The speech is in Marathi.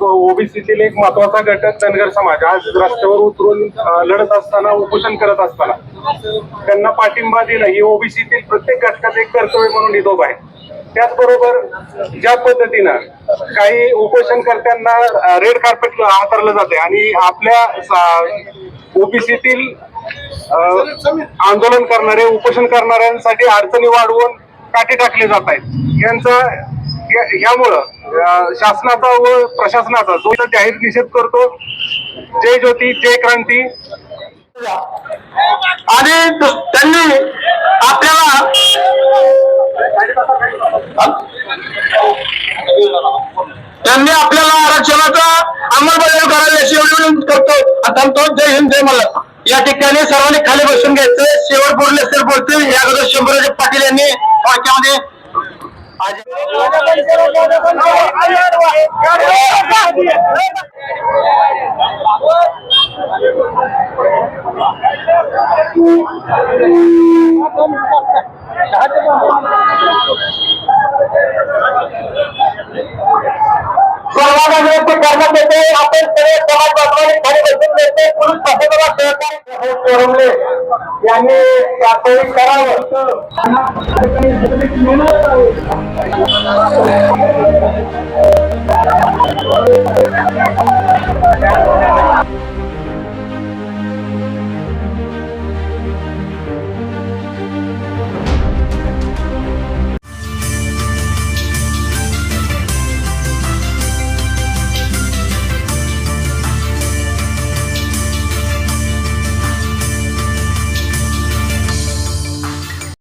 ओबीसीतील एक महत्त्वाचा घटक धनगर समाज आज रस्त्यावर उतरून लढत असताना उपोषण करत असताना त्यांना पाठिंबा दिला ही ओबीसीतील प्रत्येक घटकाचं एक कर्तव्य म्हणून निधोब आहे. त्याचबरोबर ज्या पद्धतीनं काही उपोषणकर्त्यांना रेड कार्पेट हाताळलं जाते आणि आपल्या ओबीसीतील आंदोलन करणारे उपोषण करणाऱ्यांसाठी अडचणी वाढवून काठी टाकले जात आहेत. यांचा या- यामुळं शासनाचा व प्रशासनाचा जो जाहीर निषेध करतो. जय ज्योती जय क्रांती. आणि त्यांनी आपल्याला त्यांनी आपल्याला आरक्षणाचा अंमलबजावणी करायला अशी एवढी विनंती करतो. आता तो जय हिंद जय मला या ठिकाणी सर्वांनी खाली बसून घ्यायचं. शेवट बोलले असेल बोलतील. या अगोदर शंभराजे पाटील यांनी আজ সাহায্য सर्वांना विनंती करण्यात येते. आपण समाज बांधवांनी खाली बसून घ्यायचे पोलीस यांनी करावं.